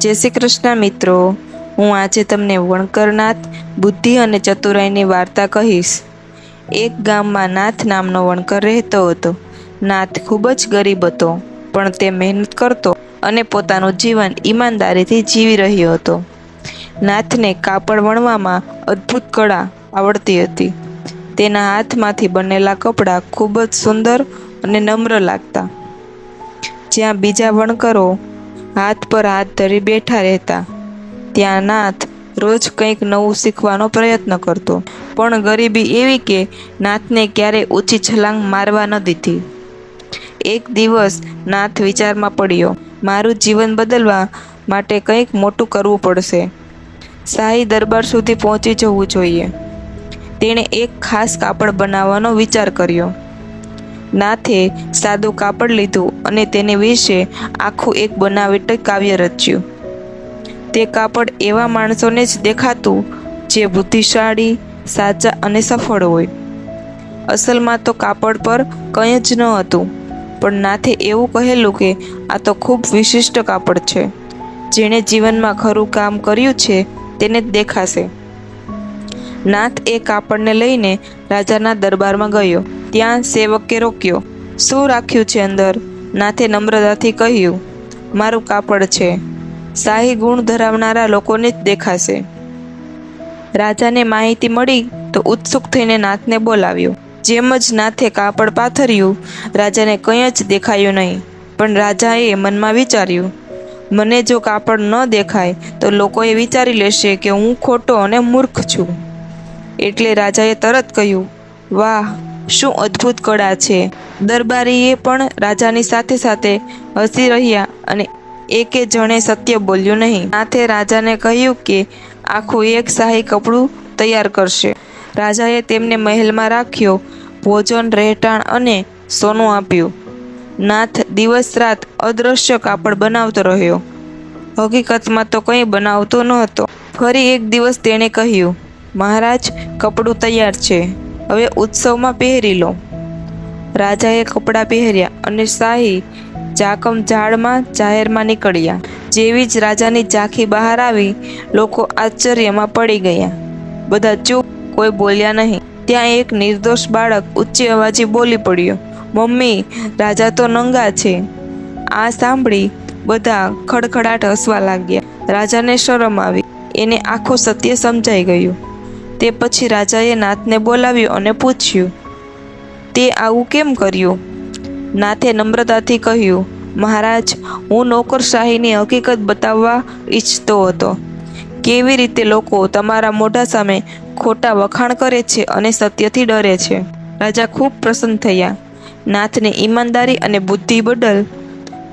જય શ્રી કૃષ્ણ મિત્રો. હું આજે તમને વણકરનાથ, બુદ્ધિ અને ચતુરાઈની વાર્તા કહીશ. એક ગામમાં નાથ નામનો વણકર રહેતો હતો. નાથ ખૂબ જ ગરીબ હતો, પણ તે મહેનત કરતો અને પોતાનું જીવન ઈમાનદારીથી જીવી રહ્યો હતો. નાથને કાપડ વણવામાં અદ્ભુત કળા આવડતી હતી. તેના હાથમાંથી બનેલા કપડાં ખૂબ જ સુંદર અને નમ્ર લાગતા. જ્યાં બીજા વણકરો હાથ પર હાથ ધરી બેઠા રહેતા. ત્યાં નાથ રોજ કંઈક નવું શીખવાનો પ્રયત્ન કરતો. પણ ગરીબી એવી કે નાથને ક્યારેય ઊંચી છલાંગ મારવા ન દીધી. એક દિવસ નાથ વિચારમાં પડ્યો, મારું જીવન બદલવા માટે કંઈક મોટું કરવું પડશે. શાહી દરબાર સુધી પહોંચી જવું જોઈએ. તેણે એક ખાસ કાપડ બનાવવાનો વિચાર કર્યો. નાથે સાદું કાપડ લીધું અને તેને વિશે આખું એક બનાવટ કાવ્ય રચ્યું. તે કાપડ એવા માણસોને જ દેખાતું જે બુદ્ધિશાળી, સાચા અને સફળ હોય. અસલમાં તો કાપડ પર કંઈ જ ન હતું, પણ નાથે એવું કહેલું કે આ તો ખૂબ વિશિષ્ટ કાપડ છે. જેણે જીવનમાં ખરું કામ કર્યું છે તેને જ દેખાશે. નાથ એ કાપડને લઈને રાજાના દરબારમાં ગયો. ત્યાં સેવકે રોક્યો. શું રાખ્યું છે અંદર? નાથે નમ્રતાથી કહ્યું, મારું કાપડ છે. શાહી ગુણ ધરાવનારા લોકોને જ દેખાશે. રાજાને માહિતી મળી તો ઉત્સુક થઈને નાથને બોલાવ્યો. જેમ જ નાથે કાપડ પાથર્યું, રાજાને કંઈ જ દેખાયું નહીં. પણ રાજાએ મનમાં વિચાર્યું, મને જો કાપડ ન દેખાય, તો લોકોએ વિચારી લેશે કે હું ખોટો અને મૂર્ખ છું. એટલે રાજાએ તરત કહ્યું, વાહ, શું અદ્ભુત કળા છે. દરબારીએ પણ રાજાની સાથે સાથે હસી રહ્યા અને એકે જણે સત્ય બોલ્યું નહીં. નાથે રાજાને કહ્યું કે, આખું એક શાહી કપડું તૈયાર કરશે. રાજાએ તેમને મહેલમાં રાખ્યો, ભોજન, રહેઠાણ અને સોનું આપ્યું. નાથ દિવસ રાત અદૃશ્ય કાપડ બનાવતો રહ્યો. હકીકતમાં તો કંઈ બનાવતો ન હતો ફરી એક દિવસ તેણે કહ્યું, મહારાજ, કપડું તૈયાર છે. હવે ઉત્સવમાં પહેરી લો. રાજાએ કપડાં પહેર્યા અને શાહી જાકમ ઝાડમાં જાહેરમાં નીકળ્યા. જેવી જ રાજાની ઝાંખી બહાર આવી, લોકો આશ્ચર્યમાં પડી ગયા. બધા ચૂપ, કોઈ બોલ્યા નહીં. ત્યાં એક નિર્દોષ બાળક ઊંચી અવાજે બોલી પડ્યો, મમ્મી, રાજા તો નંગા છે. આ સાંભળી બધા ખડખડાટ હસવા લાગ્યા. રાજાને શરમ આવી, એને આખું સત્ય સમજાઈ ગયું. તે પછી રાજાએ નાથને બોલાવ્યો અને પૂછ્યું તે આવું કેમ કર્યું? નાથે નમ્રતાથી કહ્યું, મહારાજ, હું નોકરશાહીની હકીકત બતાવવા ઈચ્છતો હતો. કેવી રીતે લોકો તમારા મોઢા સામે ખોટા વખાણ કરે છે અને સત્યથી ડરે છે? રાજા ખૂબ પ્રસન્ન થયા. નાથને ઈમાનદારી અને બુદ્ધિ બદલ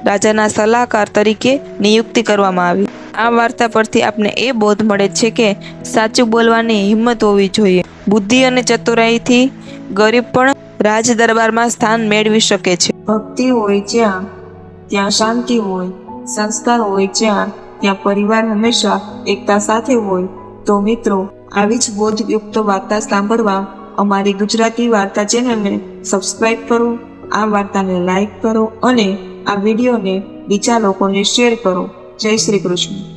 રાજાના સલાહકાર તરીકે નિયુક્તિ કરવામાં આવી. આ વાર્તા પરથી આપને એ બોધ મળે છે કે સાચું બોલવાની હિંમત હોવી જોઈએ. બુદ્ધિ અને ચતુરાઈથી ગરીબ પણ રાજ દરબારમાં સ્થાન મેળવી શકે છે. ભક્તિ હોય જ્યાં, ત્યાં શાંતિ હોય, સંસ્કાર હોય જ્યાં, ત્યાં પરિવાર હંમેશા એકતા સાથે હોય. તો મિત્રો, આવી જ બોધયુક્ત વાર્તા સાંભળવા અમારી ગુજરાતી વાર્તા ચેનલને સબસ્ક્રાઇબ કરો, આ વાર્તાને લાઈક કરો અને આ વિડીયોને બીજા લોકોને શેર કરો. જય શ્રી કૃષ્ણ.